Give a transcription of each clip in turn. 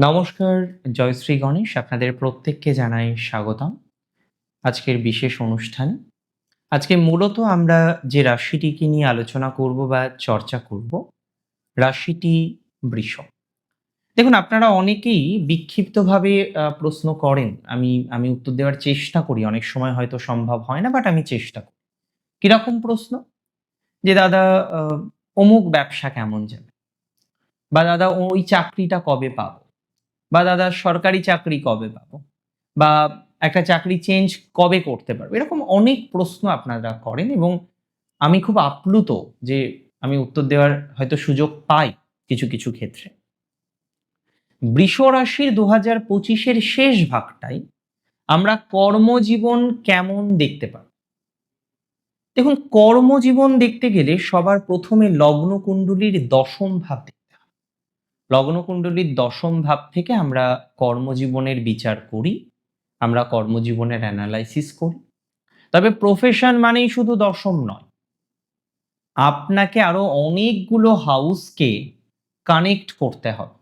নমস্কার, জয়শ্রী গণেশ, আপনাদের প্রত্যেককে জানাই স্বাগতম। আজকের বিশেষ অনুষ্ঠান, আজকে মূলত আমরা যে রাশিটিকে নিয়ে আলোচনা করব বা চর্চা করব, রাশিটি বৃষ। দেখুন, আপনারা অনেকেই বিক্ষিপ্তভাবে প্রশ্ন করেন। আমি আমি উত্তর দেওয়ার চেষ্টা করি। অনেক সময় হয়তো সম্ভব হয় না, বাট আমি চেষ্টা করি। কীরকম প্রশ্ন? যে, দাদা অমুক ব্যবসা কেমন যাবে? বা দাদা, ওই চাকরিটা কবে পাবো? বা দাদা সরকারি চাকরি কবে পাবো? বা একটা চাকরি চেঞ্জ কবে করতে পারব? এরকম অনেক প্রশ্ন আপনারা করেন এবং আমি খুব আপ্লুত যে আমি উত্তর দেওয়ার হয়তো সুযোগ পাই কিছু কিছু ক্ষেত্রে। বৃষ রাশির দু হাজার পঁচিশের শেষ ভাগটাই আমরা কর্মজীবন কেমন দেখতে পাই দেখুন, কর্মজীবন দেখতে গেলে সবার প্রথমে লগ্ন কুণ্ডলীর দশম ভাব দেখতে হবে লগ্ন কুণ্ডলীর দশম ভাব থেকে আমরা কর্মজীবনের বিচার করি, আমরা কর্মজীবনের অ্যানালাইসিস করি। তবে প্রফেশন মানেই শুধু দশম নয়। আপনাকে আরও অনেকগুলো হাউসকে কানেক্ট করতে হবে।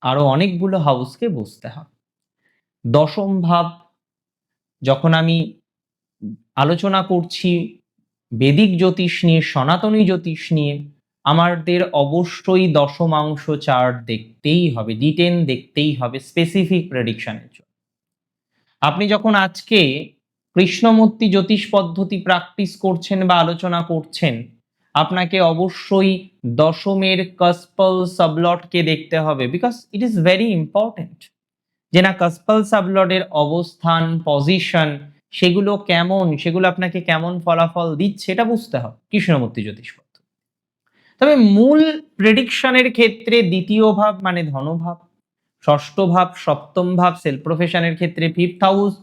আরও অনেকগুলো হাউসকে বুঝতে হবে। দশম ভাব যখন আমি আলোচনা করছি, বেদিক জ্যোতিষ নিয়ে, সনাতনী জ্যোতিষ নিয়ে আমাদের অবশ্যই দশমাংশ চার্ট দেখতেই হবে ডিটেন দেখতেই হবে স্পেসিফিক প্রেডিকশনের জন্য। আপনি যখন আজকে কৃষ্ণমূর্তি জ্যোতিষ পদ্ধতি প্র্যাকটিস করছেন বা আলোচনা করছেন, আপনাকে অবশ্যই দশমের কাসপল সাবলটকে দেখতে হবে because it is very important যে না, কাসপল সাবলটের অবস্থান পজিশন সেগুলো কেমন, সেগুলো আপনাকে কেমন ফলাফল দিচ্ছে, এটা বুঝতে হবে কৃষ্ণমূর্তি জ্যোতিষ তবে মূল প্রেডিকশনের ক্ষেত্রে দ্বিতীয় ভাব মানে ধনভাব, ষষ্ঠ ভাব, সপ্তম ভাব সেলফ প্রফেশনের ক্ষেত্রে ফিফথ হাউস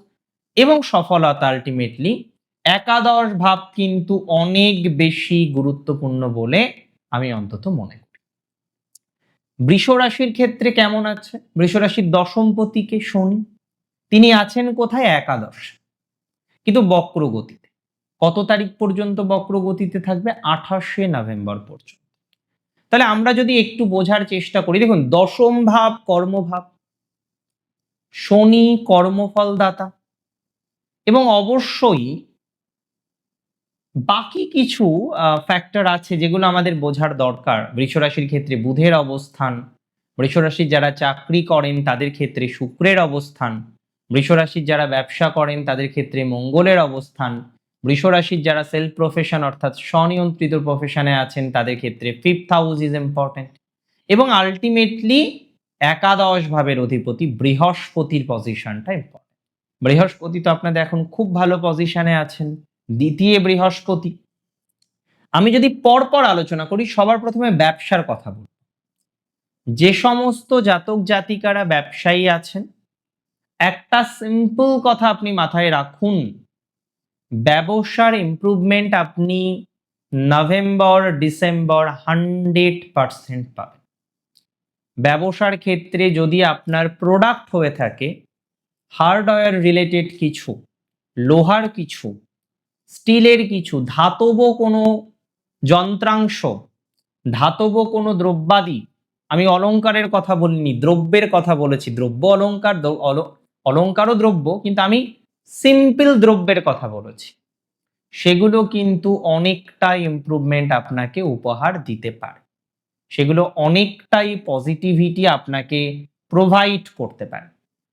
এবং সফলতা আলটিমেটলি একাদশ ভাব কিন্তু অনেক বেশি গুরুত্বপূর্ণ বলে আমি অন্তত মনে করি। বৃষ রাশির ক্ষেত্রে কেমন আছে? বৃষ রাশির দশমপতিকে শনি, তিনি আছেন কোথায়? একাদশ। কিন্তু বক্রগতিতে, কত তারিখ পর্যন্ত বক্রগতিতে থাকবে? আঠাশে নভেম্বর পর্যন্ত। তাহলে আমরা যদি একটু বোঝার চেষ্টা করি, দেখুন, দশম ভাব, কর্মভাব, শনি কর্মফলদাতা, এবং অবশ্যই বাকি কিছু ফ্যাক্টর আছে যেগুলো আমাদের বোঝার দরকার। বৃষরাশির ক্ষেত্রে বুধের অবস্থান, বৃষরাশির যারা চাকরি করেন তাদের ক্ষেত্রে শুক্রের অবস্থান, বৃষরাশির যারা ব্যবসা করেন তাদের ক্ষেত্রে মঙ্গলের অবস্থান বৃষরাশির যারা সেলফ প্রফেশন অর্থাৎ স্বনিয়ন্ত্রিত প্রফেশনে আছেন, তাদের ক্ষেত্রে ফিফথ হাউস ইজ ইম্পর্টেন্ট এবং আলটিমেটলি একাদশ ভাবের অধিপতি বৃহস্পতির পজিশনটা ইম্পর্টেন্ট বৃহস্পতি তো আপনাদের এখন খুব ভালো পজিশনে আছেন, দ্বিতীয় বৃহস্পতি। আমি যদি পরপর আলোচনা করি, সবার প্রথমে ব্যবসার কথা বলব। যে সমস্ত জাতক জাতিকারা ব্যবসায়ী আছেন, একটা সিম্পল কথা আপনি মাথায় রাখুন ব্যবসার ইমপ্রুভমেন্ট আপনি নভেম্বর, ডিসেম্বর হান্ড্রেড পারসেন্ট পাবেন। ব্যবসার ক্ষেত্রে যদি আপনার প্রোডাক্ট হয়ে থাকে হার্ডওয়্যার রিলেটেড কিছু, লোহার কিছু, স্টিলের কিছু, ধাতব কোনো যন্ত্রাংশ, ধাতব কোনো দ্রব্যাদি, আমি অলংকারের কথা বলিনি, দ্রব্যের কথা বলেছি, দ্রব্য অলংকার দ্র- অল- দ্রব্য, কিন্তু আমি সিম্পল দ্রব্যের কথা বলেছি। সেগুলো কিন্তু অনেকটা ইমপ্রুভমেন্ট আপনাকে উপহার দিতে পারে। সেগুলো অনেকটাই পজিটিভিটি আপনাকে প্রোভাইড করতে পারে।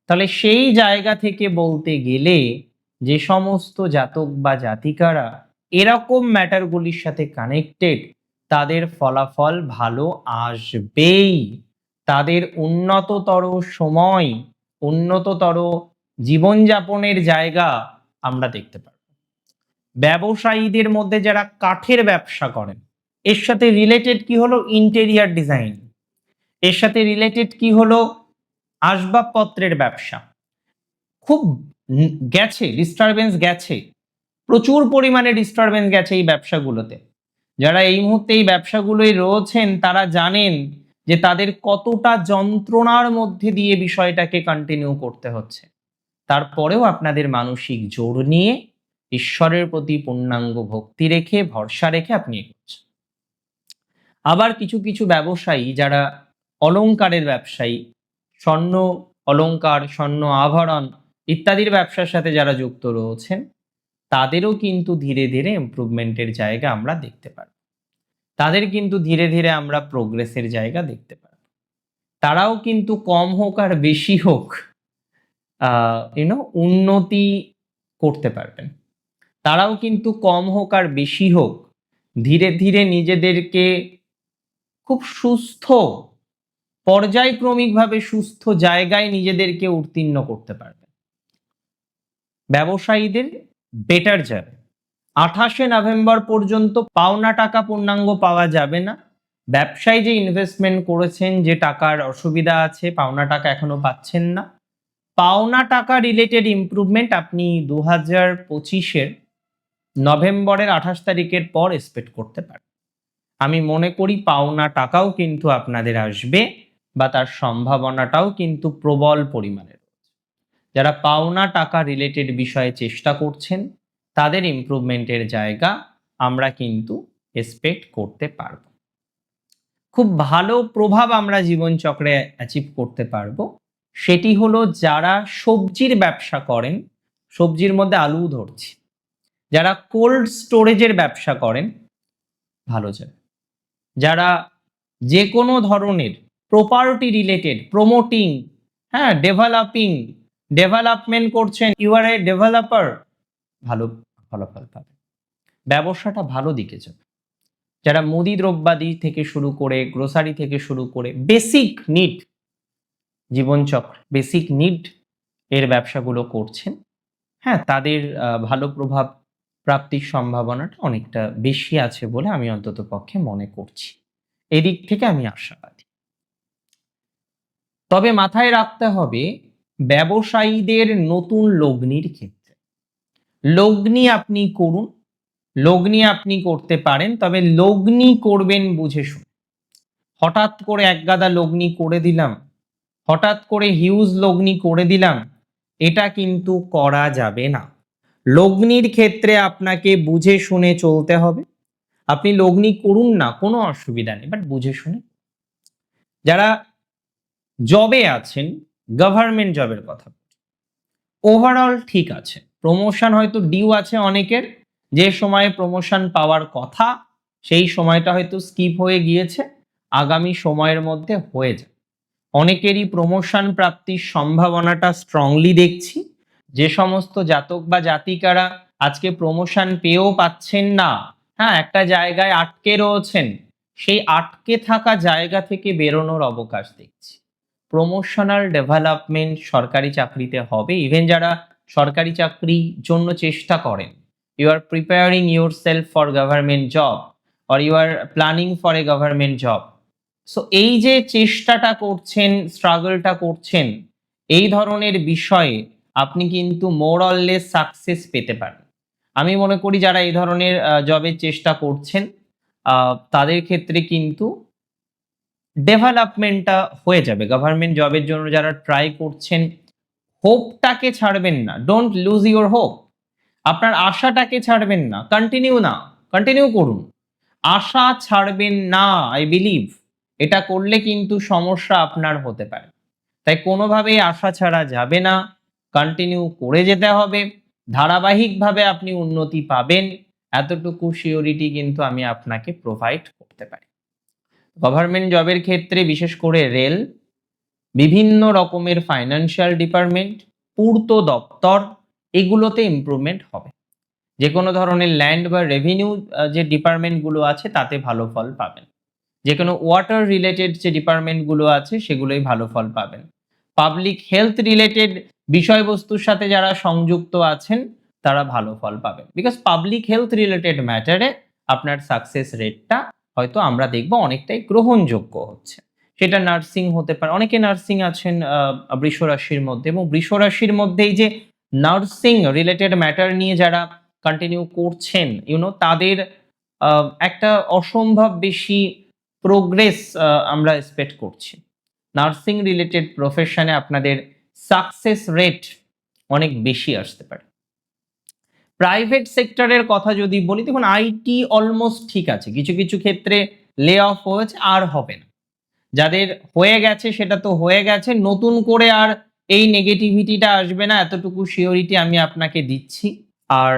তাহলে সেই জায়গা থেকে বলতে গেলে যে সমস্ত জাতক বা জাতিকারা এরকম ম্যাটারগুলির সাথে কানেক্টেড তাদের ফলাফল ভালো আসবেই। তাদের উন্নততর সময়, উন্নততর জীবনযাপনের জায়গা আমরা দেখতে পারব। ব্যবসায়ীদের মধ্যে যারা কাঠের ব্যবসা করেন, এর সাথে রিলেটেড কি হলো? ইন্টেরিয়ার ডিজাইন এর সাথে রিলেটেড কি হলো? আসবাবপত্রের ব্যবসা। খুব গেছে ডিস্টারবেন্স গেছে, প্রচুর পরিমাণে ডিস্টারবেন্স গেছে এই ব্যবসাগুলোতে। যারা এই মুহূর্তে এই ব্যবসাগুলোয় রয়েছেন, তারা জানেন যে তাদের কতটা যন্ত্রণার মধ্যে দিয়ে বিষয়টাকে কন্টিনিউ করতে হচ্ছে। তারপরেও আপনাদের মানসিক জোর নিয়ে ঈশ্বরের প্রতি পূর্ণাঙ্গ ভক্তি রেখে, ভরসা রেখে আপনি এগোচ্ছেন। আবার কিছু কিছু ব্যবসায়ী যারা অলংকারের ব্যবসায়ী, স্বর্ণ অলংকার স্বর্ণ আভরণ ইত্যাদির ব্যবসার সাথে যারা যুক্ত রয়েছেন, তাদেরও কিন্তু ধীরে ধীরে ইমপ্রুভমেন্টের জায়গা আমরা দেখতে পারব তাদের কিন্তু ধীরে ধীরে আমরা প্রোগ্রেসের জায়গা দেখতে পারব তারাও কিন্তু কম হোক আর বেশি হোক ইউনো উন্নতি করতে পারবেন। তারাও কিন্তু কম হোক আর বেশি হোক, ধীরে ধীরে নিজেদেরকে খুব সুস্থ, পর্যায়ক্রমিকভাবে সুস্থ জায়গায় নিজেদেরকে উত্তীর্ণ করতে পারবে ব্যবসায়ীদের বেটার যাবে আঠাশে নভেম্বর পর্যন্ত পাওনা টাকা পূর্ণাঙ্গ পাওয়া যাবে না। ব্যবসায় যে ইনভেস্টমেন্ট করেছেন, যে টাকার অসুবিধা আছে, পাওনা টাকা এখনও পাচ্ছেন না। পাওনা টাকা রিলেটেড ইমপ্রুভমেন্ট আপনি দু হাজার পঁচিশের নভেম্বরের আঠাশ তারিখের পর এক্সপেক্ট করতে পারেন। আমি মনে করি পাওনা টাকাও কিন্তু আপনাদের আসবে বা তার সম্ভাবনাটাও কিন্তু প্রবল পরিমাণে রয়েছে। যারা পাওনা টাকা রিলেটেড বিষয়ে চেষ্টা করছেন, তাদের ইমপ্রুভমেন্টের জায়গা আমরা কিন্তু এক্সপেক্ট করতে পারব। খুব ভালো প্রভাব আমরা জীবনচক্রে অ্যাচিভ করতে পারব। সেটি হলো যারা সবজির ব্যবসা করেন, সবজির মধ্যে আলু ধরছি। যারা কোল্ড স্টোরেজের ব্যবসা করেন, ভালো যাবে। যারা যে কোনো ধরনের প্রপার্টি রিলেটেড প্রমোটিং হ্যাঁ ডেভেলপিং ডেভেলপমেন্ট করছেন ইউ আর এ ডেভেলপার ভালো ফলাফল পাবে। ব্যবসাটা ভালো দিকে যাবে। যারা মুদি দ্রব্যাদি থেকে শুরু করে গ্রোসারি থেকে শুরু করে বেসিক নিড জীবনচক্র বেসিক নিড এর ব্যবসাগুলো করছেন। হ্যাঁ তাদের ভালো প্রভাব প্রাপ্তির সম্ভাবনাটা অনেকটা বেশি আছে বলে আমি অন্তত পক্ষে মনে করছি। এদিক থেকে আমি আশাবাদী। তবে মাথায় রাখতে হবে, ব্যবসায়ীদের নতুন লগ্নির ক্ষেত্রে। লগ্নি আপনি করুন, লগ্নি আপনি করতে পারেন, তবে লগ্নি করবেন বুঝে শুনে। হঠাৎ করে একগাদা লগ্নি করে দিলাম হঠাৎ করে হিউজ লগ্নি করে দিলাম। এটা কিন্তু করা যাবে না। লগ্নির ক্ষেত্রে আপনাকে বুঝে শুনে চলতে হবে। আপনি লগ্নি করুন না, কোনো অসুবিধা নেই বাট বুঝে শুনে। যারা জবে আছেন গভর্নমেন্ট জবের কথা। ওভারঅল ঠিক আছে। প্রমোশন হয়তো ডিউ আছে অনেকের। যে সময়ে প্রমোশন পাওয়ার কথা, সেই সময়টা হয়তো স্কিপ হয়ে গিয়েছে। আগামী সময়ের মধ্যে হয়ে যাবে। অনেকেরই প্রমোশন প্রাপ্তির সম্ভাবনাটা স্ট্রংলি দেখছি। যে সমস্ত জাতক বা জাতিকারা আজকে প্রমোশন পেয়েও পাচ্ছেন না হ্যাঁ একটা জায়গায় আটকে রয়েছেন, সেই আটকে থাকা জায়গা থেকে বেরোনোর অবকাশ দেখছি। প্রমোশনাল ডেভেলপমেন্ট সরকারি চাকরিতে হবে ইভেন যারা সরকারি চাকরির জন্য চেষ্টা করেন। You are preparing yourself for government job or you are planning for a government job so এই যে চেষ্টাটা করছেন স্ট্রাগলটা করছেন, এই ধরনের বিষয়ে আপনি কিন্তু মোরললেস সাকসেস পেতে পারেন। আমি মনে করি যারা এই ধরনের জবের চেষ্টা করছেন তাদের ক্ষেত্রে কিন্তু ডেভেলপমেন্টটা হয়ে যাবে। গভর্নমেন্ট জবের জন্য যারা ট্রাই করছেন হোপটাকে ছাড়বেন না। ডোন্ট লুজ ইউর হোপ আপনার আশাটাকে ছাড়বেন না। কন্টিনিউ না। কন্টিনিউ করুন। আশা ছাড়বেন না আই বিলিভ এটা করলে কিন্তু সমস্যা আপনার হতে পারে। তাই কোনোভাবেই আশা ছাড়া যাবে না। কন্টিনিউ করে যেতে হবে। ধারাবাহিকভাবে আপনি উন্নতি পাবেন। এতটুকু সিওরিটি কিন্তু আমি আপনাকে প্রোভাইড করতে পারি। গভর্নমেন্ট জবের ক্ষেত্রে বিশেষ করে রেল বিভিন্ন রকমের ফাইন্যান্সিয়াল ডিপার্টমেন্ট পূর্ত দপ্তর, এগুলোতে ইমপ্রুভমেন্ট হবে। যে কোনো ধরনের ল্যান্ড বা রেভিনিউ যে ডিপার্টমেন্টগুলো আছে, তাতে ভালো ফল পাবেন। যে কোনো ওয়াটার রিলেটেড যে ডিপার্টমেন্টগুলো আছে সেগুলোই ভালো ফল পাবেন। পাবলিক হেলথ রিলেটেড বিষয়বস্তুর সাথে যারা সংযুক্ত আছেন তারা ভালো ফল পাবেন। বিকজ পাবলিক হেলথ রিলেটেড ম্যাটারে আপনার সাকসেস রেটটা হয়তো আমরা দেখব অনেকটাই গ্রহণযোগ্য হচ্ছে। সেটা নার্সিং হতে পারে অনেকে নার্সিং আছেন আহ, বৃষ রাশির মধ্যে এবং বৃষ রাশির মধ্যেই যে নার্সিং রিলেটেড ম্যাটার নিয়ে যারা কন্টিনিউ করছেন ইউনো তাদের একটা অসম্ভব বেশি প্রোগ্রেস আমরা এক্সপেক্ট করছি। নার্সিং রিলেটেড প্রফেশনে আপনাদের সাকসেস রেট অনেক বেশি আসতে পারে। প্রাইভেট সেক্টরের কথা যদি বলি, দেখুন আইটি অলমোস্ট ঠিক আছে। কিছু কিছু ক্ষেত্রে লে অফ হয়েছে, আর হবে না। যাদের হয়ে গেছে, সেটা তো হয়ে গেছে। নতুন করে আর এই নেগেটিভিটিটা আসবে না, এতটুকু শিওরিটি আমি আপনাকে দিচ্ছি। আর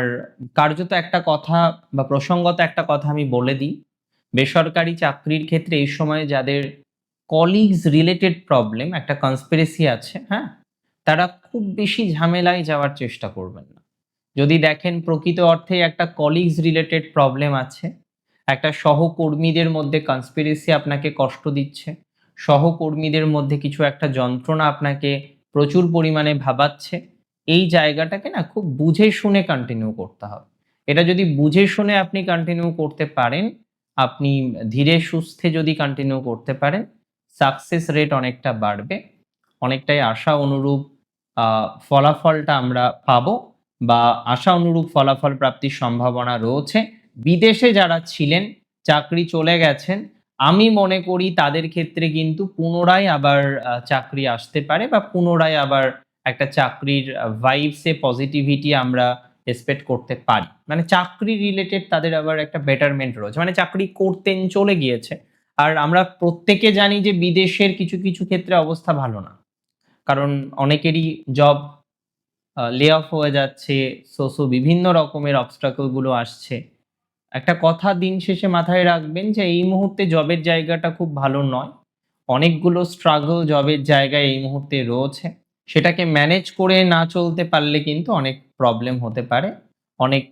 কার্যত একটা কথা বা প্রসঙ্গত একটা কথা আমি বলে দিই বেসরকারি চাকরির ক্ষেত্রে এই সময় যাদের কলিগস রিলেটেড প্রবলেম একটা কনস্পিরেসি আছে হ্যাঁ? তারা খুব বেশি ঝামেলায় যাওয়ার চেষ্টা করবেন না। যদি দেখেন প্রকৃত অর্থে একটা কলিগস রিলেটেড প্রবলেম আছে, একটা সহকর্মীদের মধ্যে কনস্পিরেসি আপনাকে কষ্ট দিচ্ছে, সহকর্মীদের মধ্যে কিছু একটা যন্ত্রণা আপনাকে প্রচুর পরিমাণে ভাবাচ্ছে, এই জায়গাটাকে না খুব বুঝে শুনে কন্টিনিউ করতে হবে। এটা যদি বুঝে শুনে আপনি কন্টিনিউ করতে পারেন আপনি ধীরে সুস্থে যদি কন্টিনিউ করতে পারেন সাকসেস রেট অনেকটা বাড়বে। অনেকটাই আশা অনুরূপ ফলাফলটা আমরা পাবো বা আশা অনুরূপ ফলাফল প্রাপ্তির সম্ভাবনা রয়েছে। বিদেশে যারা ছিলেন, চাকরি চলে গেছেন, আমি মনে করি তাদের ক্ষেত্রে কিন্তু পুনরায় আবার চাকরি আসতে পারে বা পুনরায় আবার একটা চাকরির ভাইবসে পজিটিভিটি আমরা এক্সপেক্ট করতে পারি। মানে চাকরি রিলেটেড তাদের আবার একটা বেটারমেন্ট রয়েছে। মানে চাকরি করতেন চলে গিয়েছে। আর আমরা প্রত্যেকে জানি যে বিদেশের কিছু কিছু ক্ষেত্রে অবস্থা ভালো না। কারণ অনেকেরই জব লে অফ হয়ে যাচ্ছে সো সো বিভিন্ন রকমের অবস্ট্রাকলগুলো আসছে। একটা কথা দিন শেষে মাথায় রাখবেন যে এই মুহূর্তে জবের জায়গাটা খুব ভালো নয়। অনেকগুলো স্ট্রাগল জবের জায়গায় এই মুহূর্তে রয়েছে। সেটাকে ম্যানেজ করে না চলতে পারলে কিন্তু অনেক প্রবলেম হতে পারে। অনেক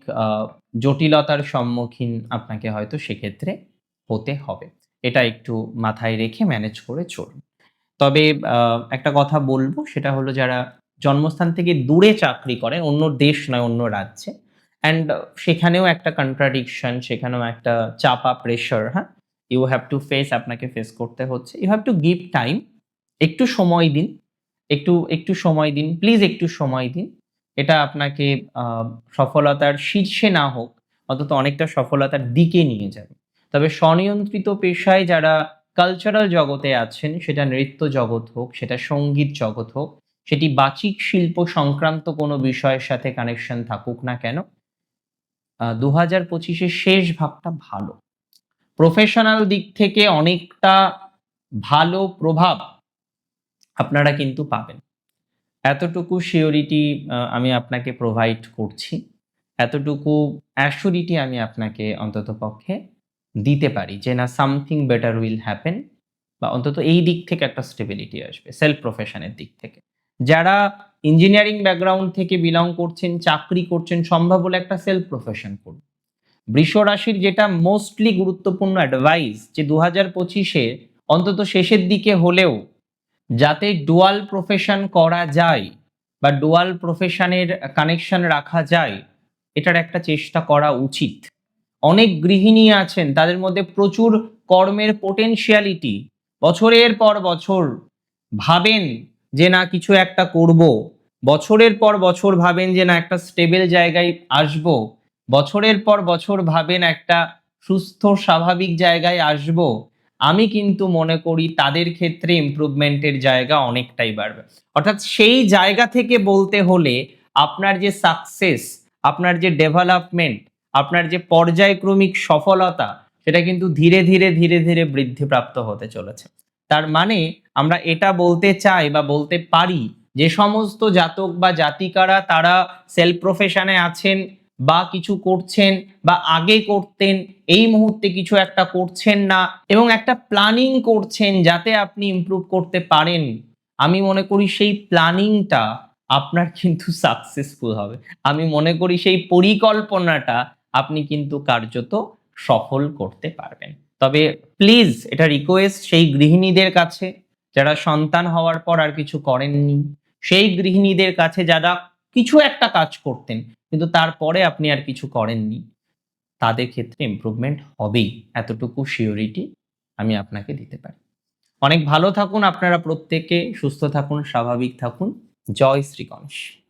জটিলতার সম্মুখীন আপনাকে হয়তো সেক্ষেত্রে হতে হবে। এটা একটু মাথায় রেখে ম্যানেজ করে চলুন। তবে একটা কথা বলব, সেটা হলো যারা জন্মস্থান থেকে দূরে চাকরি করেন অন্য দেশ নয়, অন্য রাজ্যে অ্যান্ড সেখানেও একটা কন্ট্রাডিকশন সেখানেও একটা চাপা প্রেশার হ্যাঁ? ইউ হ্যাভ টু ফেস আপনাকে ফেস করতে হচ্ছে। You have to give time একটু সময় দিন একটু একটু সময় দিন প্লিজ একটু সময় দিন। এটা আপনাকে সফলতার শীর্ষে না হোক, অন্তত অনেকটা সফলতার দিকে নিয়ে যাবে। তবে স্বনিয়ন্ত্রিত পেশায় যারা কালচারাল জগতে আছেন, সেটা নৃত্য জগৎ হোক, সেটা সংগীত জগৎ হোক, সেটি বাচিক শিল্প সংক্রান্ত কোনো বিষয়ের সাথে কানেকশন থাকুক না কেন দু হাজার পঁচিশের শেষ ভাগটা ভালো। প্রফেশনাল দিক থেকে অনেকটা ভালো প্রভাব আপনারা কিন্তু পাবেন। এতটুকু শিওরিটি আমি আপনাকে প্রোভাইড করছি। এতটুকু অ্যাসুরিটি আমি আপনাকে অন্তত পক্ষে দিতে পারি যে, না সামথিং বেটার উইল হ্যাপেন বা অন্তত এই দিক থেকে একটা স্টেবিলিটি আসবে সেলফ প্রফেশনের দিক থেকে। যারা ইঞ্জিনিয়ারিং ব্যাকগ্রাউন্ড থেকে বিলং করছেন, চাকরি করছেন, সম্ভব হলে একটা সেলফ প্রফেশন করুন। বৃষ রাশির যেটা মোস্টলি গুরুত্বপূর্ণ অ্যাডভাইস যে দু হাজার পঁচিশে অন্তত শেষের দিকে হলেও যাতে ডুয়াল প্রফেশন করা যায় বা ডুয়াল প্রফেশনের কানেকশন রাখা যায়, এটার একটা চেষ্টা করা উচিত। অনেক গৃহিণী আছেন, তাদের মধ্যে প্রচুর কর্মের পোটেনশিয়ালিটি বছরের পর বছর ভাবেন যে না, কিছু একটা করব। বছরের পর বছর ভাবেন যে না, একটা স্টেবল জায়গায় আসব। বছরের পর বছর ভাবেন একটা সুস্থ, স্বাভাবিক জায়গায় আসব। আমি কিন্তু মনে করি তাদের ক্ষেত্রে ইমপ্রুভমেন্টের জায়গা অনেকটাই বাড়বে। অর্থাৎ সেই জায়গা থেকে বলতে হলে আপনার যে সাকসেস আপনার যে ডেভেলপমেন্ট আপনার যে পর্যায়ক্রমিক সফলতা, সেটা কিন্তু ধীরে ধীরে ধীরে ধীরে বৃদ্ধিপ্রাপ্ত হতে চলেছে। তার মানে আমরা এটা বলতে চাই বা বলতে পারি যে সমস্ত জাতক বা জাতিকারা তারা সেলফ প্রফেশনে আছেন বা কিছু করছেন বা আগে করতেন, এই মুহূর্তে কিছু একটা করছেন না এবং একটা প্ল্যানিং করছেন যাতে আপনি ইমপ্রুভ করতে পারেন, আমি মনে করি সেই প্ল্যানিংটা আপনার কিন্তু সাকসেসফুল হবে। আমি মনে করি সেই পরিকল্পনাটা আপনি কিন্তু কার্যত সফল করতে পারবেন। তবে প্লিজ এটা রিকোয়েস্ট সেই গৃহিণীদের কাছে, যারা সন্তান হওয়ার পর আর কিছু করেননি, সেই গৃহিণীদের কাছে যারা কিছু একটা কাজ করতেন, কিন্তু তারপরে আপনি আর কিছু করেননি। তাদের ক্ষেত্রে ইম্প্রুভমেন্ট হবেই, এতটুকু শিওরিটি আমি আপনাকে দিতে পারি। অনেক ভালো থাকুন আপনারা প্রত্যেকে, সুস্থ থাকুন, স্বাভাবিক থাকুন। জয় শ্রী গণেশ।